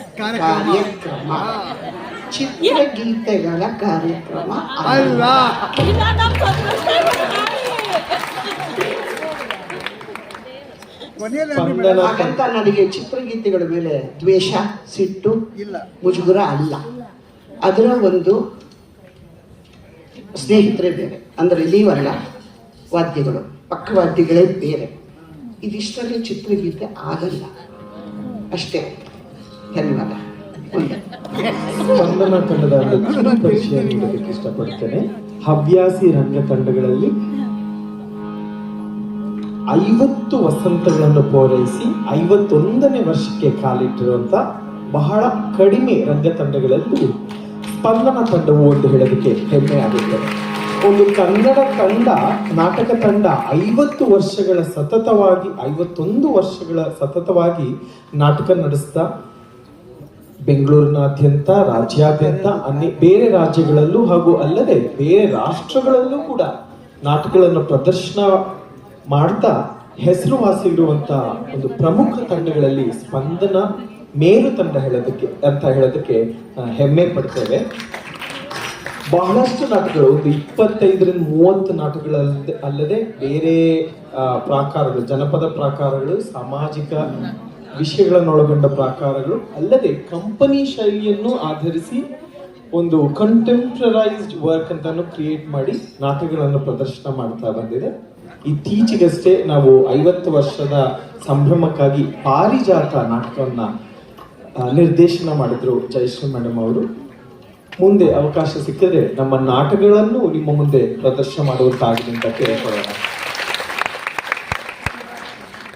ಕಾರ್ಯಕ್ರಮ. ಚಿತ್ರಗೀತೆಗಳ ಕಾರ್ಯಕ್ರಮ. ಅಲ್ಲ ಹಾಗಂತ ನನಗೆ ಚಿತ್ರಗೀತೆಗಳ ಮೇಲೆ ದ್ವೇಷ ಸಿಟ್ಟು ಇಲ್ಲ. ಮುಜುಗುರ ಅಲ್ಲ. ಅದರ ಒಂದು ಸ್ನೇಹಿತರೇ ಬೇರೆ. ಅಂದ್ರೆ ಲೀವಲ್ಲ ವಾದ್ಯಗಳು ಪಕ್ಕವಾದ್ಯಗಳೇ ಬೇರೆ. ಇದಿಷ್ಟರಲ್ಲಿ ಚಿತ್ರಗೀತೆ ಆಗಲ್ಲ. ಅಷ್ಟೇ. ಸ್ಪಂದನ ತಂಡದ ಪರಿಚಯ ನೀಡೋದಕ್ಕೆ ಇಷ್ಟಪಡ್ತೇನೆ. ಹವ್ಯಾಸಿ ರಂಗ ತಂಡಗಳಲ್ಲಿ ಐವತ್ತು ವಸಂತಗಳನ್ನು ಪೂರೈಸಿ ಐವತ್ತೊಂದನೇ ವರ್ಷಕ್ಕೆ ಕಾಲಿಟ್ಟಿರುವಂತ ಬಹಳ ಕಡಿಮೆ ರಂಗ ತಂಡಗಳಲ್ಲಿ ಸ್ಪಂದನ ತಂಡವು ಒಂದು ಹೇಳೋದಕ್ಕೆ ಹೆಮ್ಮೆ ಆಗುತ್ತದೆ ಒಂದು ಕನ್ನಡ ತಂಡ, ನಾಟಕ ತಂಡ ಐವತ್ತು ವರ್ಷಗಳ ಸತತವಾಗಿ, ಐವತ್ತೊಂದು ವರ್ಷಗಳ ಸತತವಾಗಿ ನಾಟಕ ನಡೆಸ್ತಾ ಬೆಂಗಳೂರಿನಾದ್ಯಂತ, ರಾಜ್ಯಾದ್ಯಂತ, ಅನ್ಯ ಬೇರೆ ರಾಜ್ಯಗಳಲ್ಲೂ ಹಾಗೂ ಅಲ್ಲದೆ ಬೇರೆ ರಾಷ್ಟ್ರಗಳಲ್ಲೂ ಕೂಡ ನಾಟಕಗಳನ್ನು ಪ್ರದರ್ಶನ ಮಾಡ್ತಾ ಹೆಸರುವಾಸಿ ಇರುವಂತ ಒಂದು ಪ್ರಮುಖ ತಂಡಗಳಲ್ಲಿ ಸ್ಪಂದನ ಮೇರು ತಂಡ ಹೇಳೋದಕ್ಕೆ, ಅಂತ ಹೇಳೋದಕ್ಕೆ ಹೆಮ್ಮೆ ಪಡ್ತೇವೆ. ಬಹಳಷ್ಟು ನಾಟಕಗಳು, ಒಂದು ಇಪ್ಪತ್ತೈದರಿಂದ ಮೂವತ್ತು ನಾಟಕಗಳಲ್ಲದೆ ಅಲ್ಲದೆ ಬೇರೆ ಪ್ರಾಕಾರಗಳು, ಜನಪದ ಪ್ರಾಕಾರಗಳು, ಸಾಮಾಜಿಕ ವಿಷಯಗಳನ್ನೊಳಗೊಂಡ ಪ್ರಾಕಾರಗಳು ಅಲ್ಲದೆ ಕಂಪನಿ ಶೈಲಿಯನ್ನು ಆಧರಿಸಿ ಒಂದು ಕಂಟೆಂಪ್ರರೈಸ್ಡ್ ವರ್ಕ್ ಅಂತಾನು ಕ್ರಿಯೇಟ್ ಮಾಡಿ ನಾಟಕಗಳನ್ನು ಪ್ರದರ್ಶನ ಮಾಡ್ತಾ ಬಂದಿದೆ. ಇತ್ತೀಚೆಗಷ್ಟೇ ನಾವು ಐವತ್ತು ವರ್ಷದ ಸಂಭ್ರಮಕ್ಕಾಗಿ ಪಾರಿಜಾತ ನಾಟಕವನ್ನ ನಿರ್ದೇಶನ ಮಾಡಿದ್ರು ಜಯಶ್ರೀ ಮೇಡಮ್ ಅವರು. ಮುಂದೆ ಅವಕಾಶ ಸಿಕ್ಕಿದ್ರೆ ನಮ್ಮ ನಾಟಕಗಳನ್ನು ನಿಮ್ಮ ಮುಂದೆ ಪ್ರದರ್ಶನ ಮಾಡುವಂತಾಗಿದೆ ಅಂತ ಕೇಳಿಕೊಳ್ಳೋಣ.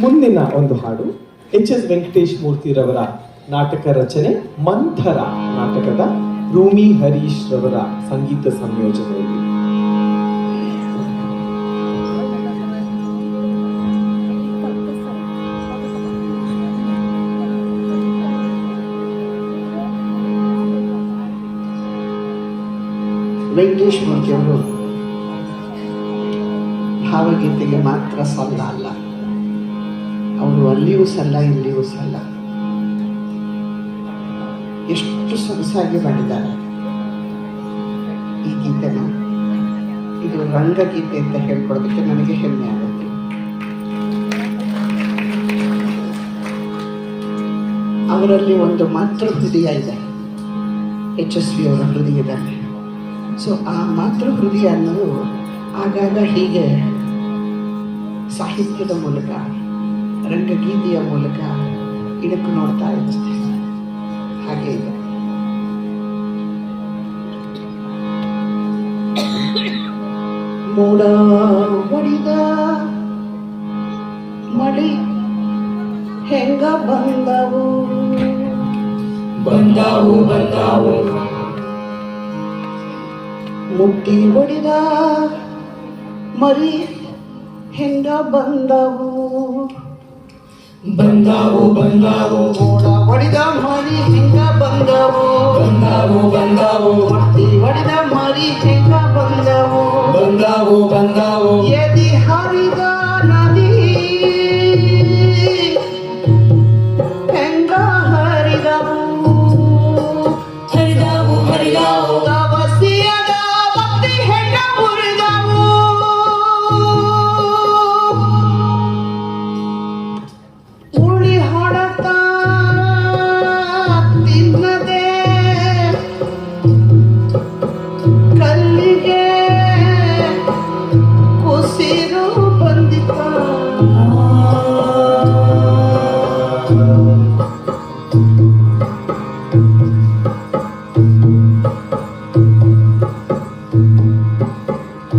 ಮುಂದಿನ ಒಂದು ಹಾಡು. ಎಚ್ ಎಸ್ ವೆಂಕಟೇಶ್ ಮೂರ್ತಿರವರ ನಾಟಕ ರಚನೆ, ಮಂಥರ ನಾಟಕದ ರೂಮಿ ಹರೀಶ್ ರವರ ಸಂಗೀತ ಸಂಯೋಜನೆಯಲ್ಲಿ. ವೆಂಕಟೇಶ್ ಮೂರ್ತಿಯವರು ಭಾವಗೀತೆಗೆ ಮಾತ್ರ ಸಲ್ಲ ಅಲ್ಲ. ಅಲ್ಲಿಯೂ ಸಲ್ಲ, ಇಲ್ಲಿಯೂ ಸಲ್ಲ. ಎಷ್ಟು ಸೊಗಸಾಗಿ ಮಾಡಿದ್ದಾರೆ. ಈ ಗೀತೆನ. ಇದು ರಂಗಗೀತೆ ಅಂತ ಹೇಳ್ಕೊಡೋದಕ್ಕೆ ನನಗೆ ಹೆಮ್ಮೆ ಆಗುತ್ತೆ. ಅವರಲ್ಲಿ ಒಂದು ಮಾತೃ ಹೃದಯ ಇದೆ. ಎಚ್ ಎಸ್ ವಿ ಅವರ ಹೃದಯದಲ್ಲಿ ಸೊ ಆ ಮಾತೃ ಹೃದಯ ಅನ್ನೋದು ಆಗಾಗ ಹೀಗೆ ಸಾಹಿತ್ಯದ ಮೂಲಕ ರಂಗಗೀತೆಯ ಮೂಲಕ ಇದಕ್ಕೂ ನೋಡ್ತಾ ಇರುತ್ತೆ ಹಾಗೆ ಇದೆ. ಮೋಡ ಹೊಡಿದ ಮಳಿ ಹೆಂಗ ಬಂದವು? ಬಂದಾವು ಬಂದಾವು. ಮುಟ್ಟಿ ಹೊಡಿದ ಮರಿ ಹೆಂಗ ಬಂದವು? ಬಂದವು ಬಂದವು ಮೋಡ ಹೊಡಿದ ಮರಿ ಹೆಂಗ ಬಂದವು ಬಂದವು ಬಂದವು ಮುಟ್ಟಿ ಹೊಡಿದ ಮರಿ ಹೆಂಗ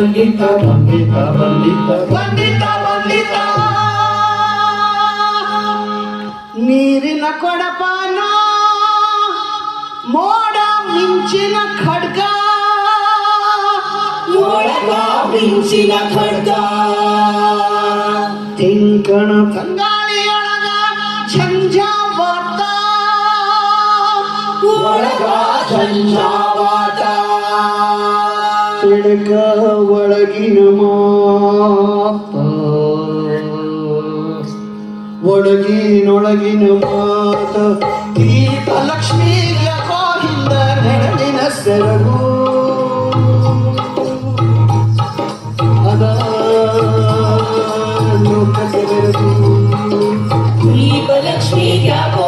Bandita, bandita, bandita, bandita, bandita. ನೀರಿನ ಕೊಡಪಾನ ಮೋಡ ಮಿಂಚಿನ ಖಡ್ಗ ಮೋಡ ಮಿಂಚಿನ ಖಡ್ಗ ತಿಂಕಣ ತಂಗಾಳಿಯೊಳಗ ಝಂಜಾವಾತ ಒಳಗ ಝಂಜಾವಾತ ತಿಳಕ ಒಳಗಿನ ಮಾತ ಒಳಗಿನೊಳಗಿನ ಮಾತ ದೀಪಲಕ್ಷ್ಮಿ ಯಾಕೋ ಹಿಂದ ನೆರಳಿನ ಸೆರಗು ಅದ ಲೋಕಕ್ಕೆ ಬೆರಗು ದೀಪಲಕ್ಷ್ಮಿ ಯಾಕೋ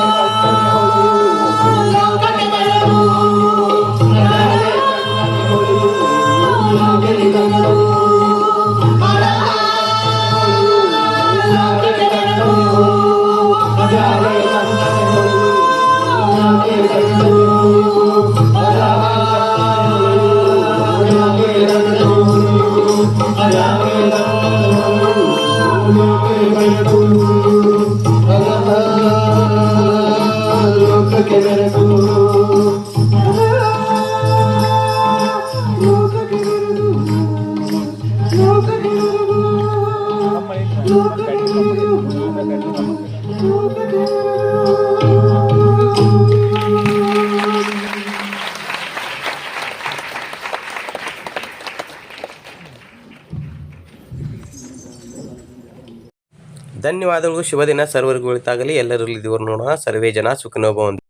Look at ಧನ್ಯವಾದಗಳು. ಶುಭ ದಿನ ಸರ್ವರಿಗೂ ಒಳಿತಾಗಲಿ ಎಲ್ಲರಲ್ಲಿ ದೇವರು ನೋಡೋಣ. ಸರ್ವೇ ಜನ ಸುಖಿನೋಭವಂತು